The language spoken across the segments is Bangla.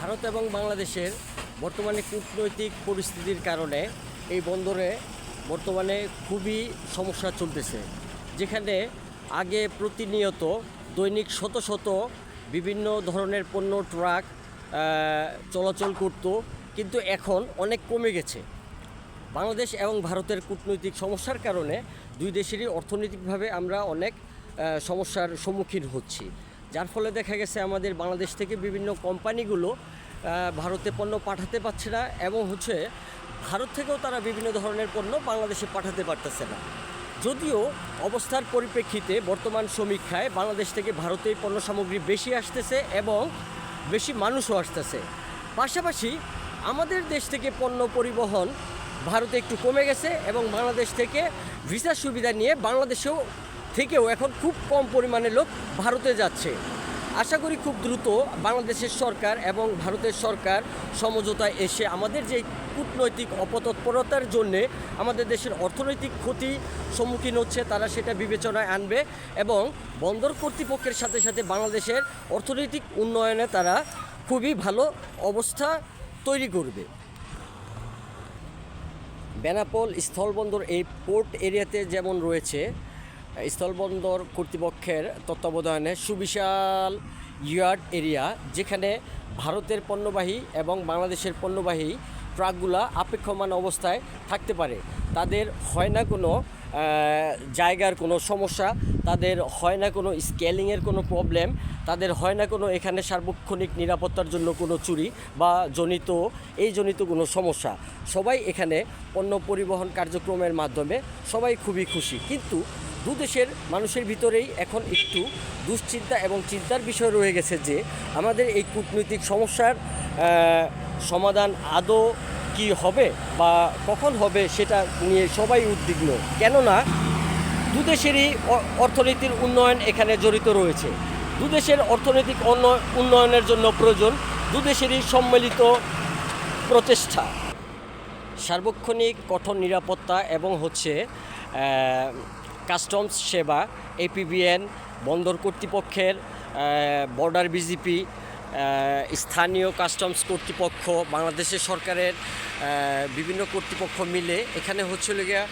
ভারত এবং বাংলাদেশের বর্তমানে কূটনৈতিক পরিস্থিতির কারণে এই বন্দরে বর্তমানে খুবই সমস্যা চলতেছে। যেখানে আগে প্রতিনিয়ত দৈনিক শত শত বিভিন্ন ধরনের পণ্য, ট্রাক চলাচল করত, কিন্তু এখন অনেক কমে গেছে। বাংলাদেশ এবং ভারতের কূটনৈতিক সমস্যার কারণে দুই দেশেরই অর্থনৈতিকভাবে আমরা অনেক সমস্যার সম্মুখীন হচ্ছি। যার ফলে দেখা গেছে আমাদের বাংলাদেশ থেকে বিভিন্ন কোম্পানিগুলো ভারতে পণ্য পাঠাতে পারছে না এবং হচ্ছে ভারত থেকেও তারা বিভিন্ন ধরনের পণ্য বাংলাদেশে পাঠাতে পারতেছে না। যদিও অবস্থার পরিপ্রেক্ষিতে বর্তমান সমীক্ষায় বাংলাদেশ থেকে ভারতে পণ্য সামগ্রী বেশি আসতেছে এবং বেশি মানুষও আসতেছে। পাশাপাশি আমাদের দেশ থেকে পণ্য পরিবহন ভারতে একটু কমে গেছে এবং বাংলাদেশ থেকে ভিসা সুবিধা নিয়ে বাংলাদেশেও থেকেও এখন খুব কম পরিমাণে লোক ভারতে যাচ্ছে। আশা করি খুব দ্রুত বাংলাদেশের সরকার এবং ভারতের সরকার সমঝোতায় এসে আমাদের যে কূটনৈতিক অপতৎপরতার জন্যে আমাদের দেশের অর্থনৈতিক ক্ষতি সম্মুখীন হচ্ছে, তারা সেটা বিবেচনায় আনবে এবং বন্দর কর্তৃপক্ষের সাথে সাথে বাংলাদেশের অর্থনৈতিক উন্নয়নে তারা খুবই ভালো অবস্থা তৈরি করবে। বেনাপোল স্থলবন্দর এই পোর্ট এরিয়াতে যেমন রয়েছে স্থলবন্দর কর্তৃপক্ষের তত্ত্বাবধানে সুবিশাল ইয়ার্ড এরিয়া, যেখানে ভারতের পণ্যবাহী এবং বাংলাদেশের পণ্যবাহী ট্রাকগুলা আপেক্ষমান অবস্থায় থাকতে পারে। তাদের হয় না কোনো জায়গার কোনো সমস্যা, তাদের হয় না কোনো স্কেলিংয়ের কোনো প্রবলেম, তাদের হয় না কোনো এখানে সার্বক্ষণিক নিরাপত্তার জন্য কোনো চুরি বা জনিত, এই জনিত কোনো সমস্যা। সবাই এখানে পণ্য পরিবহন কার্যক্রমের মাধ্যমে সবাই খুবই খুশি। কিন্তু দু দেশের মানুষের ভিতরেই এখন একটু দুশ্চিন্তা এবং চিন্তার বিষয় রয়ে গেছে যে আমাদের এই কূটনৈতিক সমস্যার সমাধান আদৌ কি হবে বা কখন হবে সেটা নিয়ে সবাই উদ্বিগ্ন। কেননা দু দেশেরই অর্থনীতির উন্নয়ন এখানে জড়িত রয়েছে। দুদেশের অর্থনৈতিক উন্ন- উন্নয়নের জন্য প্রয়োজন দুদেশেরই সম্মিলিত প্রচেষ্টা। সার্বক্ষণিক কঠোর নিরাপত্তা এবং হচ্ছে কাস্টমস সেবা, এপিবিএন, বন্দর কর্তৃপক্ষের বর্ডার বিজিপি স্থানীয় কাস্টমস কর্তৃপক্ষ, বাংলাদেশের সরকারের বিভিন্ন কর্তৃপক্ষ মিলে এখানে হচ্ছে গিয়া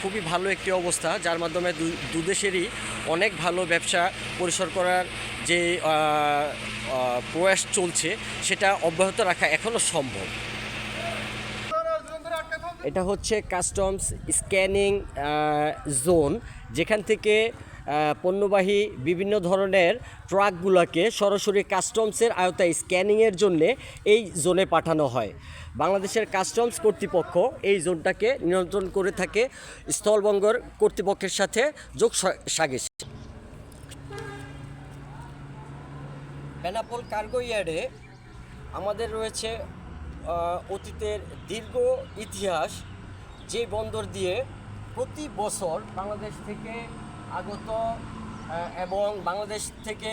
খুবই ভালো একটি অবস্থা, যার মাধ্যমে দুদেশেরই অনেক ভালো ব্যবসা পরিসর করার যে প্রয়াস চলছে, সেটা অব্যাহত রাখা এখনও সম্ভব। এটা হচ্ছে কাস্টমস স্ক্যানিং জোন যেখান থেকে পণ্যবাহী বিভিন্ন ধরনের ট্রাকগুলোকে সরাসরি কাস্টমসের আওতায় স্ক্যানিংয়ের জন্যে এই জোনে পাঠানো হয়। বাংলাদেশের কাস্টমস কর্তৃপক্ষ এই জোনটাকে নিয়ন্ত্রণ করে থাকে স্থলবন্দর কর্তৃপক্ষের সাথে যোগ সা- সাগেশ বেনাপোল কার্গো ইয়ার্ডে আমাদের রয়েছে অতীতের দীর্ঘ ইতিহাস যে বন্দর দিয়ে প্রতি বছর বাংলাদেশ থেকে আগত এবং বাংলাদেশ থেকে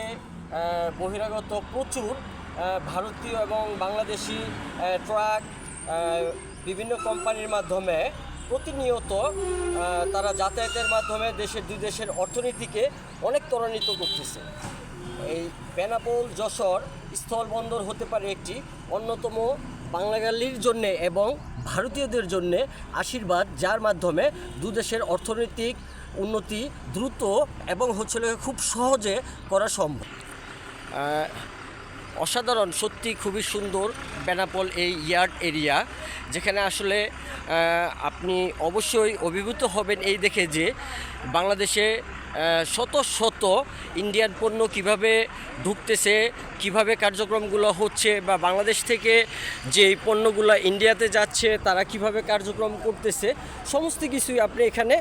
বহিরাগত প্রচুর ভারতীয় এবং বাংলাদেশি ট্রাক বিভিন্ন কোম্পানির মাধ্যমে প্রতিনিয়ত তারা যাতায়াতের মাধ্যমে দেশের দুই দেশের অর্থনীতিকে অনেক ত্বরান্বিত করতেছে। এই বেনাপোল, যশোর স্থলবন্দর হতে পারে একটি অন্যতম বাঙালির জন্য এবং ভারতীয়দের জন্য আশীর্বাদ, যার মাধ্যমে দুদেশের অর্থনৈতিক উন্নতি দ্রুত এবং হচ্ছে খুব সহজে করা সম্ভব। অসাধারণ সত্যি খুবই সুন্দর বেনাপোল এই ইয়ার্ড এরিয়া, যেখানে আসলে আপনি অবশ্যই অভিভূত হবেন এই দেখে যে বাংলাদেশে শত শত ইন্ডিয়ান পণ্য কীভাবে ঢুকতেছে, কীভাবে কার্যক্রমগুলো হচ্ছে বা বাংলাদেশ থেকে যে পণ্যগুলো ইন্ডিয়াতে যাচ্ছে, তারা কীভাবে কার্যক্রম করতেছে, সমস্ত কিছুই আপনি এখানে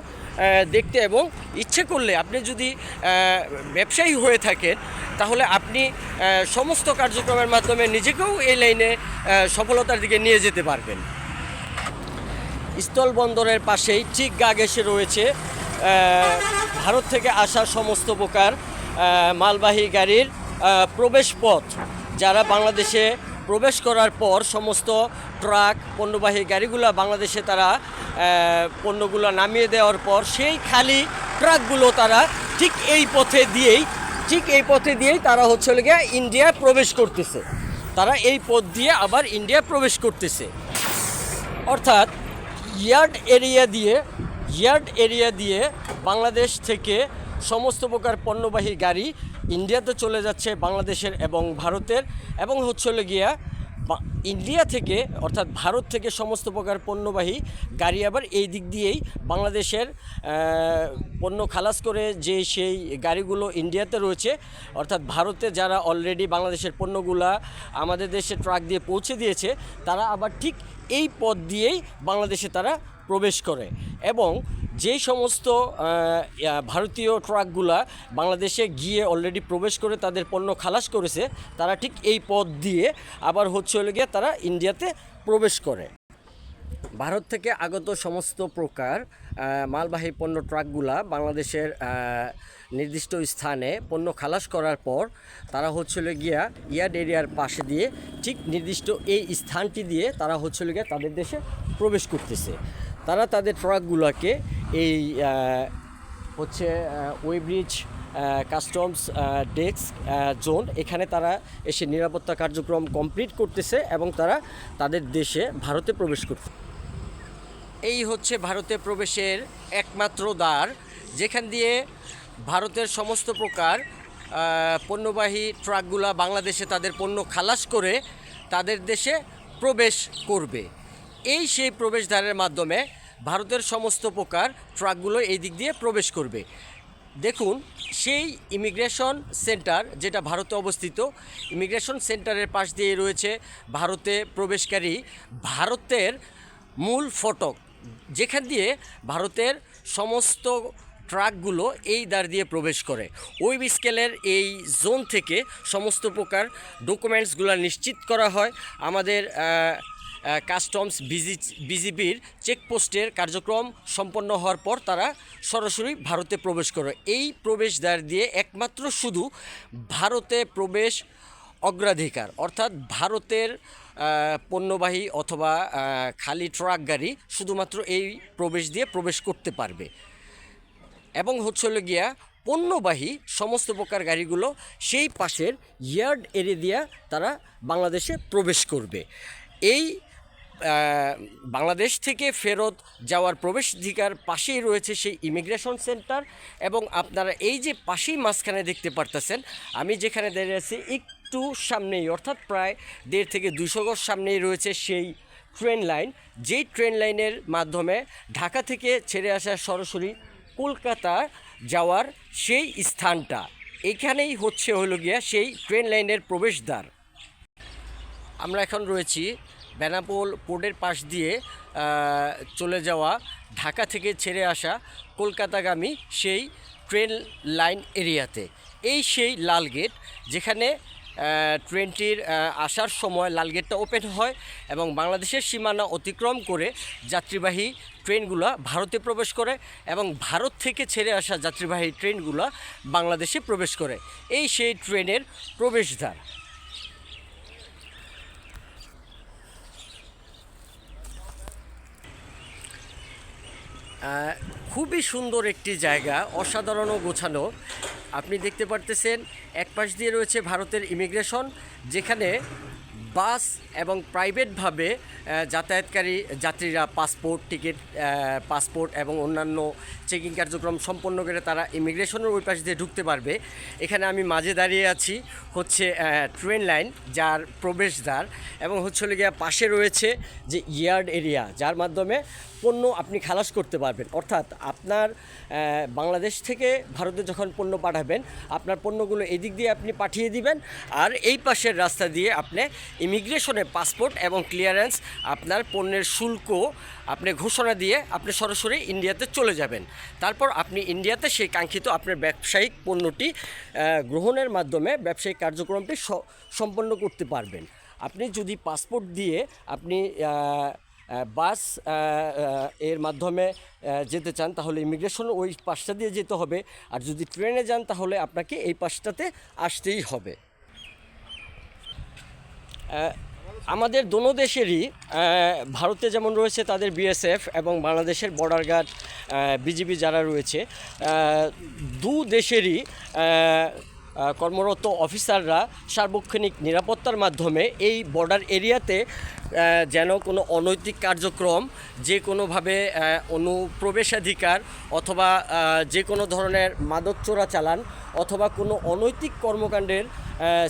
দেখতে এবং ইচ্ছে করলে আপনি যদি ব্যবসায়ী হয়ে থাকেন, তাহলে আপনি সমস্ত কার্যক্রমের মাধ্যমে নিজেকেও এই লাইনে সফলতার দিকে নিয়ে যেতে পারবেন। স্থলবন্দরের পাশেই ঠিক গা ঘেসে রয়েছে ভারত থেকে আসা সমস্ত প্রকার মালবাহী গাড়ির প্রবেশ পথ যারা বাংলাদেশে প্রবেশ করার পর সমস্ত ট্রাক, পণ্যবাহী গাড়িগুলো বাংলাদেশে তারা পণ্যগুলো নামিয়ে দেওয়ার পর সেই খালি ট্রাকগুলো তারা ঠিক এই পথে দিয়েই, ঠিক এই পথে দিয়েই তারা হচ্ছে গিয়ে ইন্ডিয়া প্রবেশ করতেছে। তারা এই পথ দিয়ে আবার ইন্ডিয়া প্রবেশ করতেছে। অর্থাৎ ইয়ার্ড এরিয়া দিয়ে ইয়ার্ড এরিয়া দিয়ে বাংলাদেশ থেকে সমস্ত প্রকার পণ্যবাহী গাড়ি ইন্ডিয়াতে চলে যাচ্ছে বাংলাদেশের এবং ভারতের এবং হচ্ছে গিয়া ইন্ডিয়া থেকে অর্থাৎ ভারত থেকে সমস্ত প্রকার পণ্যবাহী গাড়ি আবার এই দিক দিয়েই বাংলাদেশের পণ্য খালাস করে যে সেই গাড়িগুলো ইন্ডিয়াতে রয়েছে। অর্থাৎ ভারতে যারা অলরেডি বাংলাদেশের পণ্যগুলা আমাদের দেশে ট্রাক দিয়ে পৌঁছে দিয়েছে, তারা আবার ঠিক এই পথ দিয়েই বাংলাদেশে তারা প্রবেশ করে এবং যেই সমস্ত ভারতীয় ট্রাকগুলা বাংলাদেশে গিয়ে অলরেডি প্রবেশ করে তাদের পণ্য খালাস করেছে, তারা ঠিক এই পথ দিয়ে আবার হচ্ছে হলে গিয়ে তারা ইন্ডিয়াতে প্রবেশ করে। ভারত থেকে আগত সমস্ত প্রকার মালবাহী পণ্য ট্রাকগুলা বাংলাদেশের নির্দিষ্ট স্থানে পণ্য খালাস করার পর তারা হচ্ছিল গিয়া ইয়ার্ড এরিয়ার পাশে দিয়ে ঠিক নির্দিষ্ট এই স্থানটি দিয়ে তারা হচ্ছিল গিয়া তাদের দেশে প্রবেশ করতেছে। তারা তাদের ট্রাকগুলোকে এই হচ্ছে ওয়েব্রিজ কাস্টমস ডেস্ক জোন এখানে তারা এসে নিরাপত্তা কার্যক্রম কমপ্লিট করতেছে এবং তারা তাদের দেশে ভারতে প্রবেশ করছে। এই হচ্ছে ভারতে প্রবেশের একমাত্র দ্বার, যেখান দিয়ে ভারতের সমস্ত প্রকার পণ্যবাহী ট্রাকগুলা বাংলাদেশে তাদের পণ্য খালাস করে তাদের দেশে প্রবেশ করবে। এই সেই প্রবেশদ্বারের মাধ্যমে ভারতের সমস্ত প্রকার ট্রাকগুলো এই দিক দিয়ে প্রবেশ করবে। দেখুন, সেই ইমিগ্রেশন সেন্টার যেটা ভারতে অবস্থিত, ইমিগ্রেশন সেন্টারের পাশ দিয়ে রয়েছে ভারতে প্রবেশকারী ভারতের মূল ফটক। যেখান দিয়ে ভারতের সমস্ত ট্রাকগুলো এই দ্বার দিয়ে প্রবেশ করে। ওয়েব স্কেলের এই জোন থেকে সমস্ত প্রকার ডকুমেন্টসগুলো নিশ্চিত করা হয়। আমাদের কাস্টমস বিজি বিজিবির চেকপোস্টের কার্যক্রম সম্পন্ন হওয়ার পর তারা সরাসরি ভারতে প্রবেশ করে। এই প্রবেশদ্বার দিয়ে একমাত্র শুধু ভারতে প্রবেশ অগ্রাধিকার, অর্থাৎ ভারতের পণ্যবাহী অথবা খালি ট্রাক গাড়ি শুধুমাত্র এই প্রবেশ দিয়ে প্রবেশ করতে পারবে। এবং হচ্ছে হলো গিয়া পণ্যবাহী সমস্ত প্রকার গাড়িগুলো সেই পাশের ইয়ার্ড এরিয়া দিয়া তারা বাংলাদেশে প্রবেশ করবে। এই বাংলাদেশ থেকে ফেরত যাওয়ার প্রবেশাধিকার পাশেই রয়েছে সেই ইমিগ্রেশন সেন্টার এবং আপনারা এই যে পাশেই মাঝখানে দেখতে পারতেছেন, আমি যেখানে দাঁড়িয়ে আছি একটু সামনেই, অর্থাৎ প্রায় দেড় থেকে দুশো গজ সামনেই রয়েছে সেই ট্রেন লাইন। যেই ট্রেন লাইনের মাধ্যমে ঢাকা থেকে ছেড়ে আসা সরাসরি কলকাতা যাওয়ার সেই স্থানটা, এখানেই হচ্ছে হলো গিয়া সেই ট্রেন লাইনের প্রবেশদ্বার। আমরা এখন রয়েছি বেনাপোল পোর্টের পাশ দিয়ে চলে যাওয়া ঢাকা থেকে ছেড়ে আসা কলকাতাগামী সেই ট্রেন লাইন এরিয়াতে। এই সেই লাল গেট যেখানে ট্রেনটির আসার সময় লাল গেটটা ওপেন হয় এবং বাংলাদেশের সীমানা অতিক্রম করে যাত্রীবাহী ট্রেনগুলো ভারতে প্রবেশ করে এবং ভারত থেকে ছেড়ে আসা যাত্রীবাহী ট্রেনগুলো বাংলাদেশে প্রবেশ করে। এই সেই ট্রেনের প্রবেশদ্বার। খুবই সুন্দর একটি জায়গা অসাধারণ গোছানো। আপনি দেখতে পারতেছেন এক পাশ দিয়ে রয়েছে ভারতের ইমিগ্রেশন যেখানে বাস এবং প্রাইভেটভাবে যাতায়াতকারী যাত্রীরা পাসপোর্ট, টিকিট পাসপোর্ট এবং অন্যান্য চেকিং কার্যক্রম সম্পন্ন করে তারা ইমিগ্রেশনের ওই পাশ দিয়ে ঢুকতে পারবে। এখানে আমি মাঝে দাঁড়িয়ে আছি হচ্ছে ট্রেন লাইন যার প্রবেশদ্বার এবং হচ্ছে গিয়া পাশে রয়েছে যে ইয়ার্ড এরিয়া, যার মাধ্যমে পণ্য আপনি খালাস করতে পারবেন। অর্থাৎ আপনার বাংলাদেশ থেকে ভারতে যখন পণ্য পাঠাবেন, আপনার পণ্যগুলো এদিক দিয়ে আপনি পাঠিয়ে দিবেন আর এই পাশের রাস্তা দিয়ে আপনি ইমিগ্রেশনে পাসপোর্ট এবং ক্লিয়ারেন্স আপনার পণ্যের শুল্ক আপনি ঘোষণা দিয়ে আপনি সরাসরি ইন্ডিয়াতে চলে যাবেন। তারপর আপনি ইন্ডিয়াতে সেই কাঙ্ক্ষিত আপনার ব্যবসায়িক পণ্যটি গ্রহণের মাধ্যমে ব্যবসায়িক কার্যক্রমটি সম্পন্ন করতে পারবেন। আপনি যদি পাসপোর্ট দিয়ে আপনি বাসের মাধ্যমে যেতে চান, তাহলে ইমিগ্রেশন ওই পাশটা দিয়ে যেতে হবে। আর যদি ট্রেনে যান, তাহলে আপনাকে এই পাশটাতে আসতেই হবে। আমাদের দোনো দেশেরই ভারতে যেমন রয়েছে তাদের বিএসএফ এবং বাংলাদেশের বর্ডার গার্ড বিজিবি যারা রয়েছে দু দেশেরই কর্মরত অফিসাররা সার্বক্ষণিক নিরাপত্তার মাধ্যমে এই বর্ডার এরিয়াতে যেন কোনো অনৈতিক কার্যক্রম, যে কোনোভাবে অনুপ্রবেশাধিকার অথবা যে কোনো ধরনের মাদক চোরা চালান অথবা কোনো অনৈতিক কর্মকাণ্ডের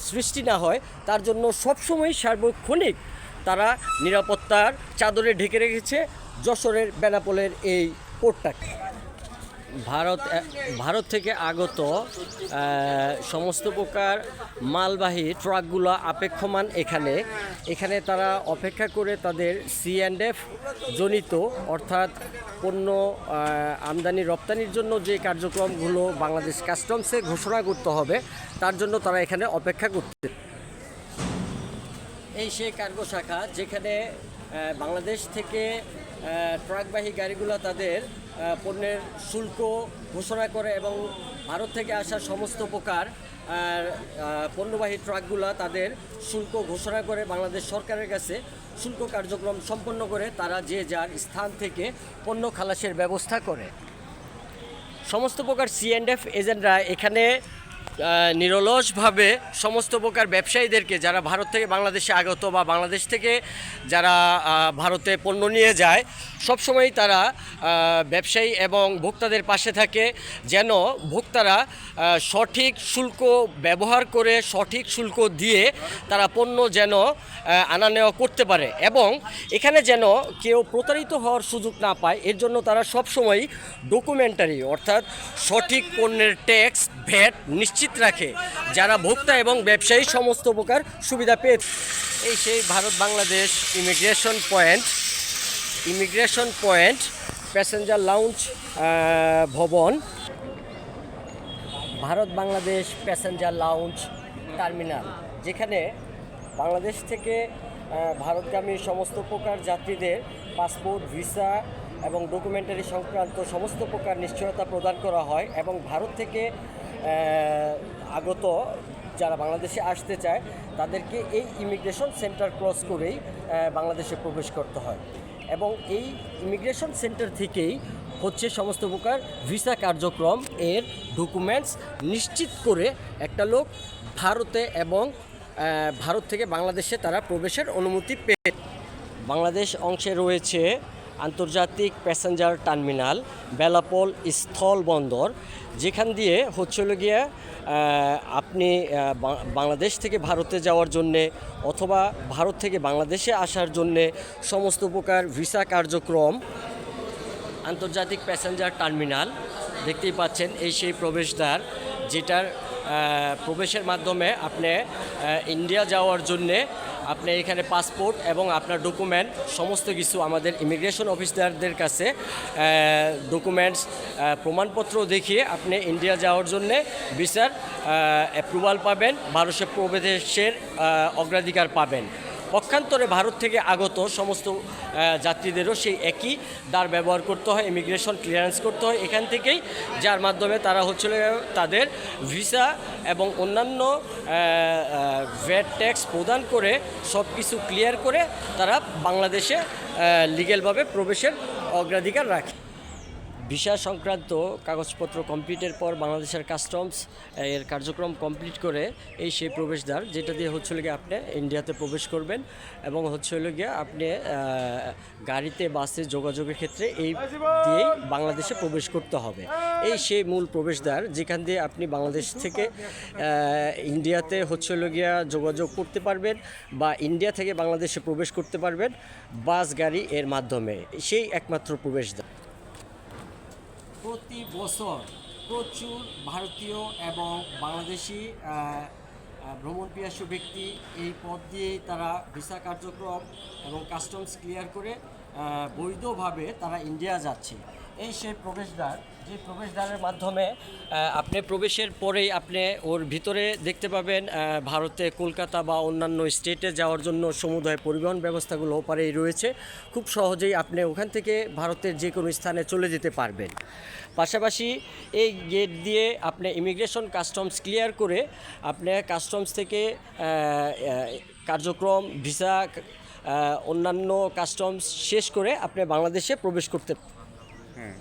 সৃষ্টি না হয়, তার জন্য সবসময় সার্বক্ষণিক তারা নিরাপত্তার চাদরে ঢেকে রেখেছে যশোরের বেনাপোলের এই পোর্টটাকে। ভারত ভারত থেকে আগত সমস্ত প্রকার মালবাহী ট্রাকগুলো আপেক্ষমান এখানে। এখানে তারা অপেক্ষা করে তাদের সি অ্যান্ড এফ জনিত, অর্থাৎ পণ্য আমদানি, রপ্তানির জন্য যে কার্যক্রমগুলো বাংলাদেশ কাস্টমসে ঘোষণা করতে হবে, তার জন্য তারা এখানে অপেক্ষা করতে এই সেই কার্গো শাখা যেখানে বাংলাদেশ থেকে ট্রাকবাহী গাড়িগুলো তাদের পণ্যের শুল্ক ঘোষণা করে এবং ভারত থেকে আসা সমস্ত প্রকার পণ্যবাহী ট্রাকগুলো তাদের শুল্ক ঘোষণা করে বাংলাদেশ সরকারের কাছে শুল্ক কার্যক্রম সম্পন্ন করে তারা যে যার স্থান থেকে পণ্য খালাসের ব্যবস্থা করে। সমস্ত প্রকার সিএনএফ এজেন্টরা এখানে নিরলসভাবে সমস্ত প্রকার ব্যবসায়ীদেরকে যারা ভারত থেকে বাংলাদেশে আগত বা বাংলাদেশ থেকে যারা ভারতে পণ্য নিয়ে যায় সবসময় তারা ব্যবসায়ী এবং ভোক্তাদের পাশে থাকে যেন ভোক্তারা সঠিক শুল্ক ব্যবহার করে সঠিক শুল্ক দিয়ে তারা পণ্য যেন আনা নেওয়া করতে পারে এবং এখানে যেন কেউ প্রতারিত হওয়ার সুযোগ না পায়, এর জন্য তারা সবসময় ডকুমেন্টারি অর্থাৎ সঠিক পণ্যের ট্যাক্স ভ্যাট নিশ্চিত রাখে, যারা ভোক্তা এবং ব্যবসায়ী সমস্ত প্রকার সুবিধা পেয়ে এই সেই Bharat Bangladesh immigration point immigration point, passenger lounge ভবন। Bharat Bangladesh passenger lounge terminal, যেখানে বাংলাদেশ থেকে ভারতগামী সমস্ত প্রকার যাত্রীদের পাসপোর্ট, ভিসা এবং ডকুমেন্টারি সংক্রান্ত সমস্ত প্রকার নিশ্চয়তা প্রদান করা হয় এবং ভারত থেকে আগত যারা বাংলাদেশে আসতে চায়, তাদেরকে এই ইমিগ্রেশন সেন্টার ক্রস করেই বাংলাদেশে প্রবেশ করতে হয়। এবং এই ইমিগ্রেশন সেন্টার থেকেই হচ্ছে সমস্ত প্রকার ভিসা কার্যক্রম এর ডকুমেন্টস নিশ্চিত করে একটা লোক ভারতে এবং ভারত থেকে বাংলাদেশে তারা প্রবেশের অনুমতি পেয়ে বাংলাদেশ অংশে রয়েছে আন্তর্জাতিক প্যাসেঞ্জার টার্মিনাল বেলাপোল স্থলবন্দর যেখান দিয়ে হচ্ছে হলো গিয়ে আপনি বাংলাদেশ থেকে ভারতে যাওয়ার জন্যে অথবা ভারত থেকে বাংলাদেশে আসার জন্যে সমস্ত প্রকার ভিসা কার্যক্রম, আন্তর্জাতিক প্যাসেঞ্জার টার্মিনাল, দেখতেই পাচ্ছেন এই সেই প্রবেশদ্বার, যেটার প্রবেশের মাধ্যমে আপনি ইন্ডিয়া যাওয়ার জন্যে আপনি এখানে পাসপোর্ট এবং আপনার ডকুমেন্ট সমস্ত কিছু আমাদের ইমিগ্রেশন অফিসারদের কাছে ডকুমেন্টস প্রমাণপত্র দেখিয়ে আপনি ইন্ডিয়া যাওয়ার জন্য ভিসার অ্যাপ্রুভাল পাবেন ভারতের প্রবেশের অগ্রাধিকার পাবেন। পক্ষান্তরে ভারত থেকে আগত সমস্ত যাত্রীদেরও সেই একই দ্বার ব্যবহার করতে হয় ইমিগ্রেশন ক্লিয়ারেন্স করতে হয়। এখান থেকেই যার মাধ্যমে তারা হচ্ছিল তাদের ভিসা এবং অন্যান্য ভ্যাট ট্যাক্স প্রদান করে সব কিছু ক্লিয়ার করে তারা বাংলাদেশে লিগেলভাবে প্রবেশের অগ্রাধিকার রাখে। ভিসা সংক্রান্ত কাগজপত্র কমপ্লিটের পর বাংলাদেশের কাস্টমস এর কার্যক্রম কমপ্লিট করে এই সেই প্রবেশদ্বার, যেটা দিয়ে হচ্ছে গিয়ে আপনি ইন্ডিয়াতে প্রবেশ করবেন এবং হচ্ছে গিয়ে আপনি গাড়িতে, বাসে যোগাযোগের ক্ষেত্রে এই দিয়েই বাংলাদেশে প্রবেশ করতে হবে। এই সেই মূল প্রবেশদ্বার, যেখান দিয়ে আপনি বাংলাদেশ থেকে ইন্ডিয়াতে হচ্ছে গিয়া যোগাযোগ করতে পারবেন বা ইন্ডিয়া থেকে বাংলাদেশে প্রবেশ করতে পারবেন বাস, গাড়ি এর মাধ্যমে। সেই একমাত্র প্রবেশদ্বার। প্রতি বছর প্রচুর ভারতীয় এবং বাংলাদেশি ভ্রমণ পিয়াসু ব্যক্তি এই পথ দিয়েই তারা ভিসা কার্যক্রম এবং কাস্টমস ক্লিয়ার করে বৈধভাবে তারা ইন্ডিয়া যাচ্ছে। এই সেই প্রবেশদ্বার যে প্রবেশদ্বারের মাধ্যমে আপনি প্রবেশের পরেই আপনি ওর ভিতরে দেখতে পাবেন ভারতে কলকাতা বা অন্যান্য স্টেটে যাওয়ার জন্য সমুদায় পরিবহন ব্যবস্থাগুলো ওপারেই রয়েছে। খুব সহজেই আপনি ওখান থেকে ভারতের যে কোনো স্থানে চলে যেতে পারবেন। পাশাপাশি এই গেট দিয়ে আপনি ইমিগ্রেশন কাস্টমস ক্লিয়ার করে আপনি কাস্টমস থেকে কার্যক্রম ভিসা অন্যান্য কাস্টমস শেষ করে আপনি বাংলাদেশে প্রবেশ করতে হ্যাঁ।